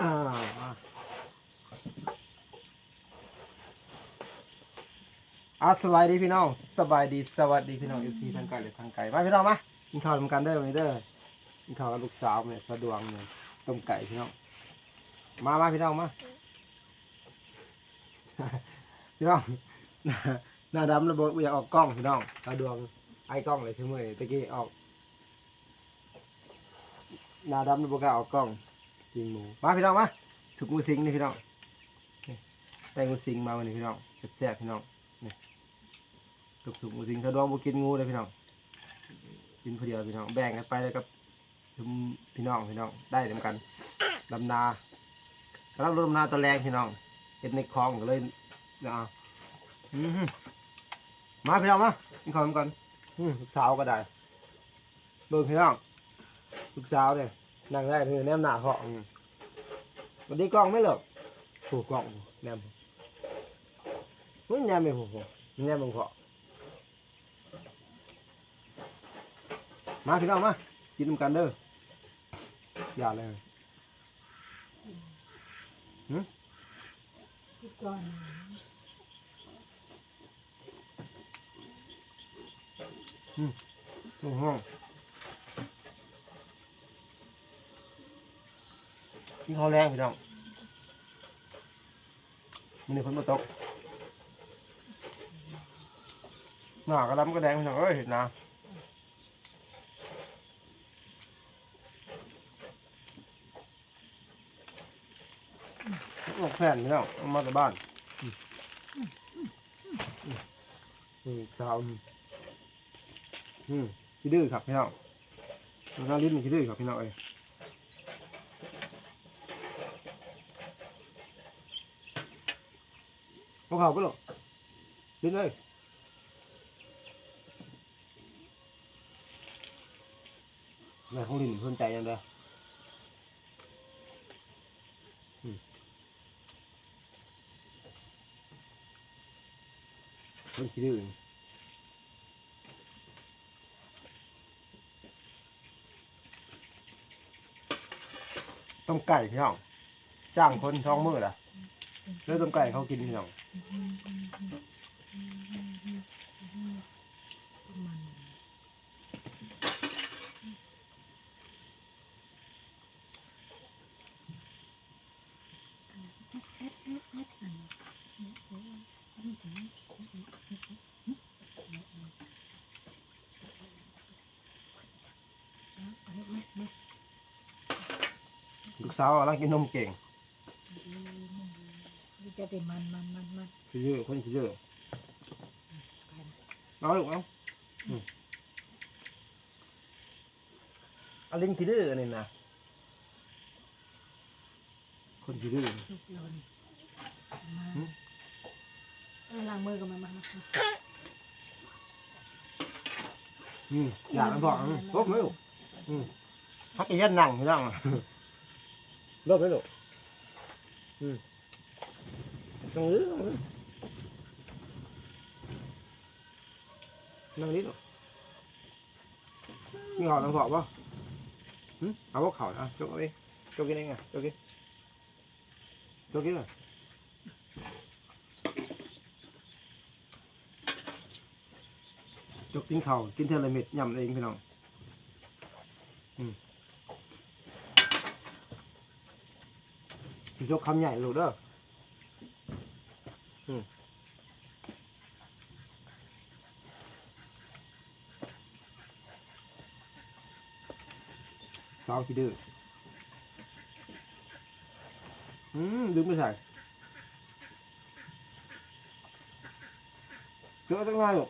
อ่ามาอะสบายดีพี่น้องสบายดีสวัสดีพี่น้องอยู่ที่ทางไกลหรือทางไกลมาพี่น้องมากินข้าวทำกันเด้อวันนี้เด้อกินข้าวกับลูกสาวเนี่ยสะดวงเนี่ยต้มไก่พี่น้องมามาพี่น้องมาพี่น้องหน้าดำระเบิดอยากออกกล้องพี่น้องสะดวงไอ้กล้องเลยเชั่วโมงตะกี้ออกหน้าดำระเบิดกล้าออกกล้อง ยิงหมูมาพี่น้องมาสุกงูสิงนี่พี่น้องแต่งูสิงมาวันนี้พี่น้องแซ่บๆพี่น้องนี่สุกสุกงูสิงสะดวงบ่กินงูเลยพี่น้องกินผู้เดียวพี่น้องแบ่งกันไปเลยกับชุมพี่น้องพี่น้องได้เหมือนกันลำนากำลังรถลำนาตะแรงพี่น้องเห็ดในคลองก็เลยนะเอามาพี่น้องมากินข้าวกันอืมลูกสาวก็ได้เบิ่งพี่น้องลูกสาวเนี่ย นั่งได้คือแนมหน้าเขาอืมวันนี้กล้องไม่เหลิกถูกกล้องแนมมึงแนมไม่หูแนมมึงเขามาพี่น้องมากินนำกันเด้ออย่าเลยก่อนห้องห้อง กินข้าวแรงพี่น้องมันนี่ฝนมาตกหน้ากระลำกระแดงพี่น้องเอ้ยเห็นนะออกแผ่นพี่น้องมาจากบ้านอืมอืมข้าวอืมขี้ดื้อครับพี่น้องน้องลิ้นมันขี้ดื้อครับพี่น้องเอ้ย พวกเขาไปหรอลิ้นเอ้ยแม่ของลินเพิ่นใจยังไงอืมเพิ่นขี้ดื้อต้มไก่พี่น้อง จ้างคนท้องมือละเลือต้มไก่เขากินพี่น้อง ลูกสาวกำลังกินนมเก่งมัน จะเป็นมันมันมันมันขี้ดื้อคนขี้ดื้อเอาลูกเอาอืมเอาลิ้นขี้ดื้อนี่นะคนขี้ดื้อสุกแล้วนี่มาเออล้างมือกับมันมามาอืมอยากมันบอกอืมลบไหมลูกอืมฮักอียันนั่งพี่น้องลบไหมลูกอืม นั่งลิ้นนั่งลิ้นลูกมีหอดน้ำหอมป่ะหึเอาพวกเขานะจกเอาไปจก กินเองไงจกกินจกกินเลยจกกินข้าว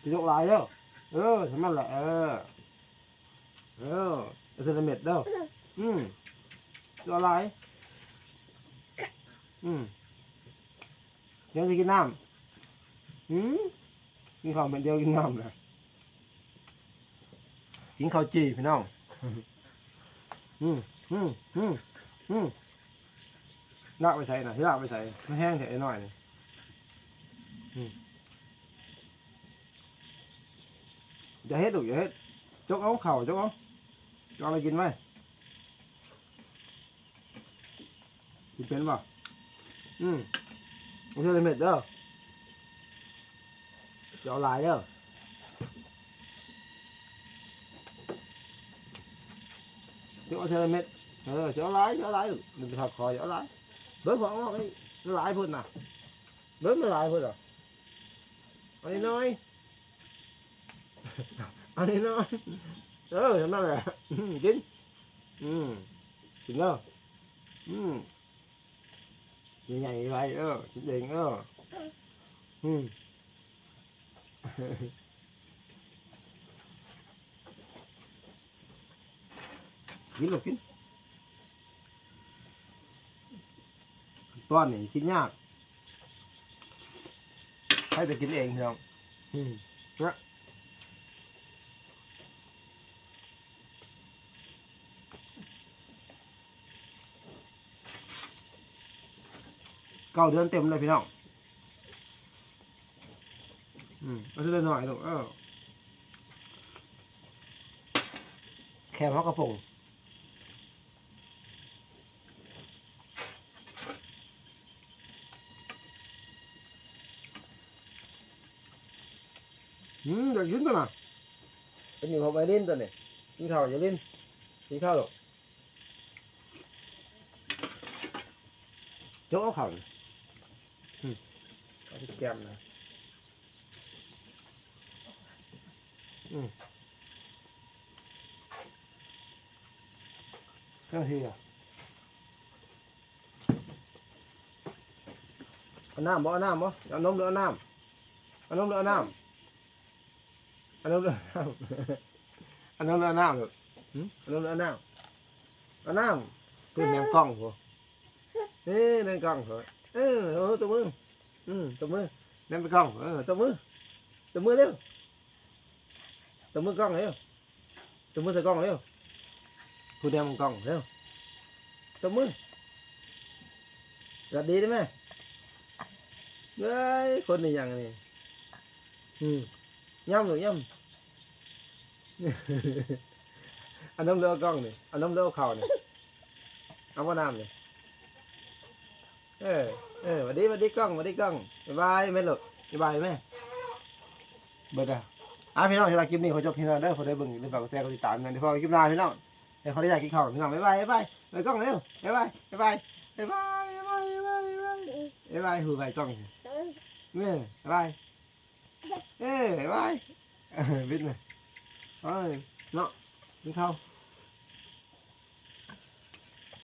กินเทอละ เม็ดยำเองพี่น้องอืมจกคำใหญ่ลูกเด้ออืมสาวขี้ดื้ออืมดึงไม่ใส่เจอตั้งไงลูกจะยกลายเด้อเออทำมันแหละเออเออเอาเซนติเมตรเด้ออืมเจอลายอืมเดี๋ยวจะกินน้ำอืมกินข้าวเป็นเดียวกินน้ำเลยกินข้าวจีพี่น้อง อืมอืมอืมอืมลากไปใส่นะที่ลากไปใส่ไม่แห้งเถอะไอ้น้อยนี่อืมอย่าเฮ็ดดูกอย่าเฮ็ดจกเอาเข่าจกเอาจกเอาอะไรกินไหมกินเป็นป่ะอืม เอาเทเลเม็ดเด้อจะเอาหลายเด้อจะเอาเทเลเม็ดเออจะเอาหลายจะเอาหลายหนึ่งผักคอยจะเอาหลายเบิ้ลบอกว่าไอ้หลายพุ่นน่ะเบิ้ลไม่หลายพุ่นเหรอเอานิดหน้อยเอานิดหน้อยเออทำนั่นแหละอืมกินอืมกินเด้ออืม ใหญ่ๆไปเออคิดเองเอออืมกินหรอกกินต้อนนี่กินยากให้แต่กินเองพี่น้องอืมนะ เก้าเดือนเต็มเลยพี่น้องอืมเอาเท่าหน่อยลูกเออแค่พักกระปงอืมอยากกินตัวน่ะเป็นอยู่ของไปเล่นตัวนี่กินข้าวอย่าเล่นกินข้าวหรอกโจ๊กเอาข้าว เอาไปแกมนะอืมเครื่องทีอะเอาน้ำบ่เอาน้ำบ่เอานมหรือเอาน้ำเอานมหรือเอาน้ำเอานมหรือเอาน้ำเอานมหรือเอาน้ำลูกเอานมหรือเอาน้ำเอาน้ำขึ้นแนมกล้องหัวเอ้ยแนมกล้องหัวเออเออตัวมือ อืมตัวมือแนไปกล้องเออตัวมือตัวมือเร็วตัวมือกล้องเร็วตัวมือใส่กล้องเร็วคุณแนมกล้องเร็วตัวมือสวัสดีได้ไหมเฮ้ยคนนี้ยังนี่อืมย่ำหรือย่ำอันน้ำเลือกล้องนี่อันน้ำเลือกเข่านี่เอาว่าน้ำนี่ เออ เออวัสดีสวัสดีกล้องวัสดีกล้องบ๊ายบายแม่ลูกบ๊ายบายแม่เบิดอะอะพี่น้องสำหรับคลิปนี้ขอจบพี่น้องเด้อขอได้เบิ่งในฝากกดแชร์กดติดตามกันเดี๋ยวพอคลิปหน้าพี่น้องเดี๋ยวเขาได้อยากกินข้าวพี่น้องบ๊ายบายบ๊ายบายไปกล้องเร็วบายบายบ๊ายบายบ๊ายบายบ๊ายบายบ๊ายบายบ๊ายบายหูไปกล้องเนี่ยบ๊ายบายเอ้ยบ๊ายบายเออบิดเลยเอ้ยเนาะกินข้าว